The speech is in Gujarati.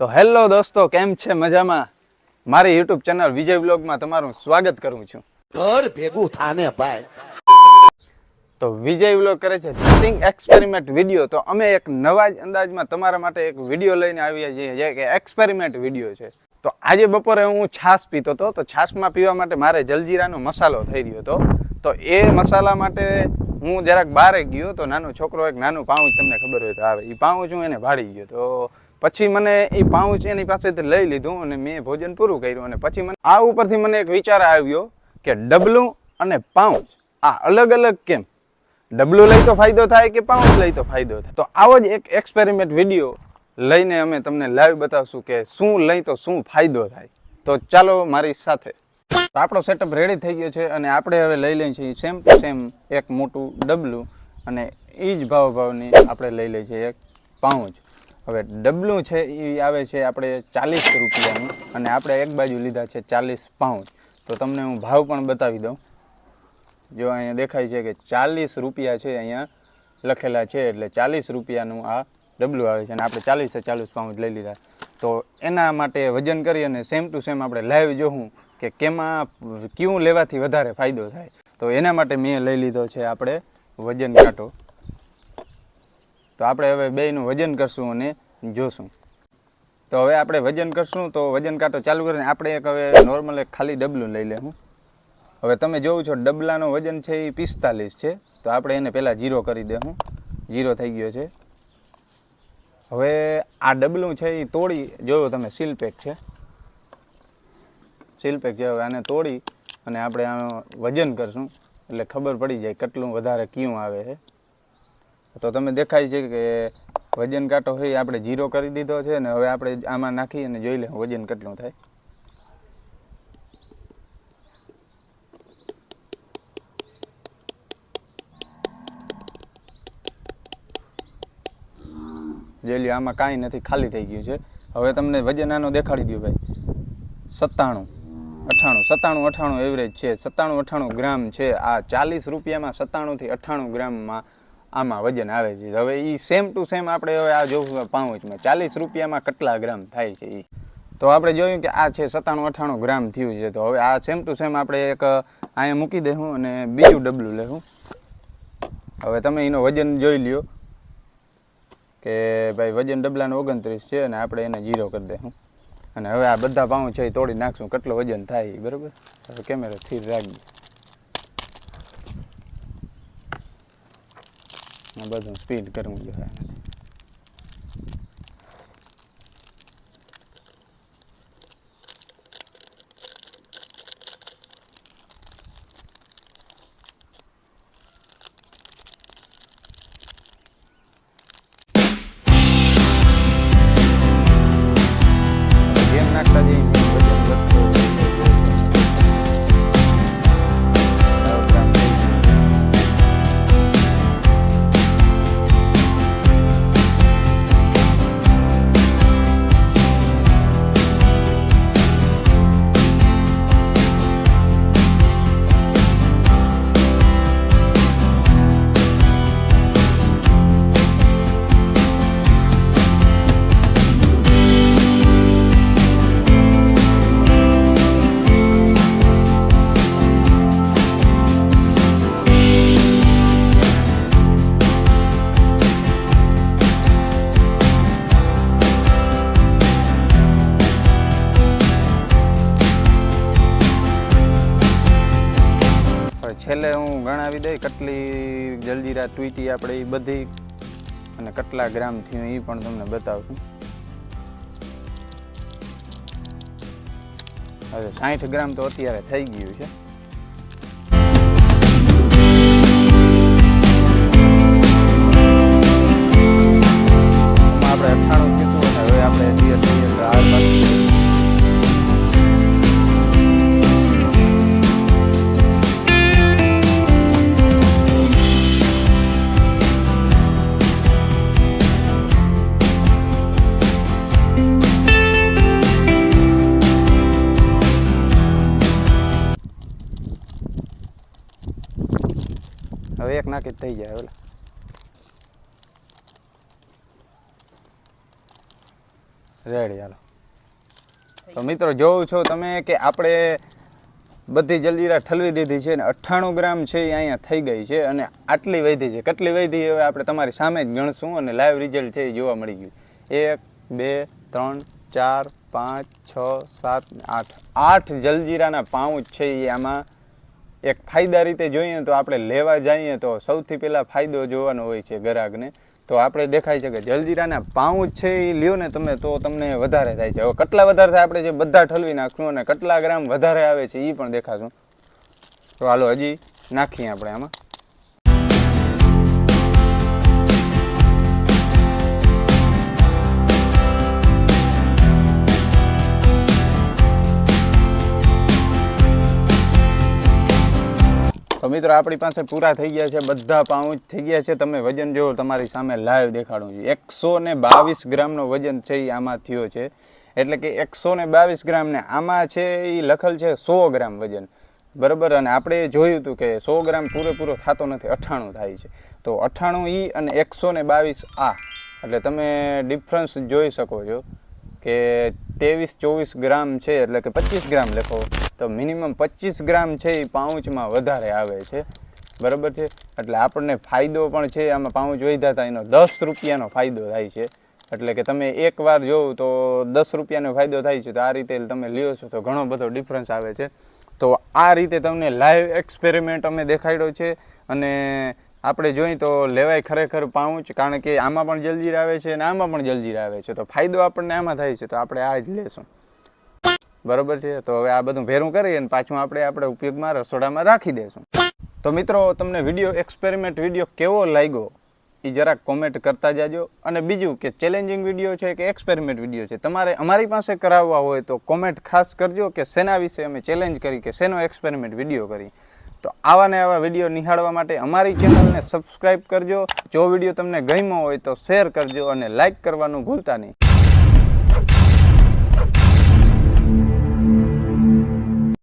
તો હેલો દોસ્તો કેમ છે મજામાં? મારી યુટ્યુબ ચેનલ વિજય વ્લોગમાં તમારું સ્વાગત કરું છું. ઘર ભેગું થાને ભાઈ. તો વિજય વ્લોગ કરે છે સિંગ એક્સપેરિમેન્ટ વીડિયો તો અમે એક નવા જ અંદાજમાં તમારા માટે એક વીડિયો લઈને આવ્યા છીએ જે કે એક્સપેરિમેન્ટ વીડિયો છે. તો આજે બપોરે હું છાશ પીતો હતો તો છાશમાં પીવા માટે મારે જલજીરાનો મસાલો થઈ રહ્યો હતો. તો એ મસાલા માટે હું જરાક બહારે ગયો તો નાનો છોકરો એક નાનું પાઉચ તમને ખબર હોય તો આવે. એ પાઉચ હું એને ભાડી ગયો. તો પછી મને એ પાઉચ એની પાસેથી લઈ લીધું અને મેં ભોજન પૂરું કર્યું અને પછી મને આ ઉપરથી મને એક વિચાર આવ્યો કે ડબલું અને પાઉચ આ અલગ અલગ કેમ? ડબલું લઈ તો ફાયદો થાય કે પાઉચ લઈ તો ફાયદો થાય? તો આવો જ એક એક્સપેરિમેન્ટ વીડિયો લઈને અમે તમને લાઈવ બતાવશું કે શું લઈ તો શું ફાયદો થાય. તો ચાલો મારી સાથે. આપણો સેટઅપ રેડી થઈ ગયો છે અને આપણે હવે લઈ લઈએ છીએ સેમ ટુ સેમ એક મોટું ડબલું અને એ જ ભાવ ભાવની આપણે લઈ લઈએ છીએ એક પાઉચ. હવે ડબલું છે એ આવે છે આપણે ચાલીસ રૂપિયાનું અને આપણે એક બાજુ લીધા છે ચાલીસ પાઉન્ડ તો તમને હું ભાવ પણ બતાવી દઉં. જો અહીંયા દેખાય છે કે ચાલીસ રૂપિયા છે અહીંયા લખેલા છે એટલે ચાલીસ રૂપિયાનું આ ડબલું આવે છે અને આપણે ચાલીસે ચાલીસ પાઉન્ડ લઈ લીધા. તો એના માટે વજન કરી અને સેમ ટુ સેમ આપણે લાઈવ જોઉં કે કેમાં, કયું લેવાથી વધારે ફાયદો થાય. તો એના માટે મેં લઈ લીધો છે આપણે વજન કાંટો. તો આપણે હવે બેયનું વજન કરશું અને જોશું. તો હવે આપણે વજન કરશું, તો વજન કાંટો ચાલુ કરીને આપણે એક હવે નોર્મલ એક ખાલી ડબલું લઈ લેવું હવે તમે જોવું છો ડબલાનો વજન છે એ પિસ્તાલીસ છે, તો આપણે એને પહેલાં જીરો કરી દેવું જીરો થઈ ગયો છે. હવે આ ડબલું છે એ તોડી જોયો તમે સીલ છે. સીલ છે, હવે આને તોડી અને આપણે આનું વજન કરશું. એટલે ખબર પડી જાય કેટલું વધારે કયું આવે છે. તો તમે દેખાય છે કે વજન કાંટો હોય આપણે જીરો કરી દીધો છે ને હવે આપણે આમાં નાખી અને જોઈ લઈએ વજન કેટલું થાય. જોઈ લ્યો, આમાં કાંઈ નથી, ખાલી થઈ ગયું છે. હવે તમને વજન આનો દેખાડી દઉં ભાઈ. સત્તાણું, અઠાણું સત્તાણું, અઠાણું એવરેજ છે. સત્તાણું, અઠાણું ગ્રામ છે. આ ચાલીસ રૂપિયામાં સત્તાણુંથી અઠ્ઠાણું ગ્રામમાં આમાં વજન આવે છે. હવે એ સેમ ટુ સેમ આપણે હવે આ જોવું પાઉચમાં ચાલીસ રૂપિયામાં કેટલા ગ્રામ થાય છે એ તો આપણે જોયું કે આ છે સત્તાણું અઠ્ઠાણું ગ્રામ થયું છે. તો હવે આ સેમ ટુ સેમ આપણે એક, અહીંયા મૂકી દઈશું અને બીજું ડબલું લેવું હવે તમે એનો વજન જોઈ લ્યો કે ભાઈ વજન ડબલાનું ઓગણત્રીસ છે અને આપણે એને જીરો કરી દઈશું અને હવે આ બધા પાઉં છે એ તોડી નાખશું. કેટલો વજન થાય બરાબર? હવે કેમેરો સ્થિર રાખજો. આ બધું સ્પીડ કરવું જોઈએ. છેલ્લે હું ગણાવી દઈ કેટલી જલજીરા ટ્વીટી આપણે એ બધી અને કેટલા ગ્રામ થયું એ પણ તમને બતાવું. હવે સાઠ ગ્રામ તો અત્યારે થઈ ગયું છે. આપણે અઠ્ઠાણું કીધું હવે આપણે ધીરે ધીરે હવે એક નાખી થઈ જાય ઓલા. રેડી હાલો. તો મિત્રો જોઉં છો તમે કે આપણે બધી જલજીરા ઠલવી દીધી છે અને અઠ્ઠાણું ગ્રામ છે એ અહીંયા થઈ ગઈ છે અને આટલી વધી છે. કેટલી વધી હવે આપણે તમારી સામે જ ગણશું અને લાઈવ રિઝલ્ટ છે એ જોવા મળી ગયું. એક બે ત્રણ ચાર પાંચ છ સાત આઠ. આઠ જલજીરાના પાઉચ છે એ આમાં એક ફાયદા રીતે જોઈએ તો આપણે લેવા જઈએ તો સૌથી પહેલાં ફાયદો જોવાનો હોય છે ગ્રાહકને. તો આપણે દેખાય છે કે જલજીરાના પાઉચ છે એ લ્યો ને તમે તો તમને વધારે થાય છે. હવે કેટલા વધારે થાય આપણે જે બધા ઠલવી નાખશું અને કેટલા ગ્રામ વધારે આવે છે એ પણ દેખાશું. તો હાલો હજી નાખીએ આપણે આમાં. તો મિત્રો, આપણી પાસે પૂરા થઈ ગયા છે, બધા પાઉચ થઈ ગયા છે. તમે વજન જો તમારી સામે લાઈવ દેખાડું છું. એકસો ને બાવીસ ગ્રામનો વજન છે એ આમાં થયો છે. એટલે કે એકસો ને બાવીસ ગ્રામ ને આમાં છે એ લખેલ છે સો ગ્રામ વજન. બરાબર? અને આપણે જોયું હતું કે સો ગ્રામ પૂરેપૂરો થતો નથી અઠ્ઠાણું થાય છે. તો અઠ્ઠાણું ઈ અને એકસો ને બાવીસ આ. એટલે તમે ડિફરન્સ જોઈ શકો છો કે ત્રેવીસ ચોવીસ ગ્રામ છે, એટલે કે પચીસ ગ્રામ લખો. તો મિનિમમ પચીસ ગ્રામ છે એ પાઉચમાં વધારે આવે છે. બરાબર છે? એટલે આપણને ફાયદો પણ છે, આમાં પાઉચ વધ્યા હતા, એનો દસ રૂપિયાનો ફાયદો થાય છે. એટલે કે તમે એકવાર જોવો તો દસ રૂપિયાનો ફાયદો થાય છે, તો આ રીતે તમે લ્યો છો, તો ઘણો બધો ડિફરન્સ આવે છે. તો આ રીતે તમને લાઈવ એક્સપેરિમેન્ટ અમે દેખાડ્યો છે અને આપણે જોઈએ તો લેવાય ખરેખર પાઉચ, કારણ કે આમાં પણ જલજીર આવે છે અને આમાં પણ જલજીર આવે છે. તો ફાયદો આપણને આમાં થાય છે, તો આપણે આ જ લેશું. બરોબર છે? તો હવે આ બધું ભેરું કરી અને પાછું આપણે આપણે ઉપયોગમાં રસોડામાં રાખી દઈશું તો મિત્રો, તમને વીડિયો એક્સપેરિમેન્ટ વીડિયો કેવો લાગ્યો એ જરાક કોમેન્ટ કરતા જાજો. અને બીજું કે ચેલેન્જિંગ વીડિયો છે કે એક્સપેરિમેન્ટ વીડિયો છે, તમારે અમારી પાસે કરાવવા હોય તો કોમેન્ટ ખાસ કરજો કે શેના વિશે અમે ચેલેન્જ કરી કે શેનો એક્સપેરિમેન્ટ વીડિયો કરી. તો આવા ને આવા વીડિયો નિહાળવા માટે અમારી ચેનલને સબસ્ક્રાઈબ કરજો. જો વીડિયો તમને ગમ્યો હોય તો શેર કરજો અને લાઈક કરવાનું ભૂલતા નહીં.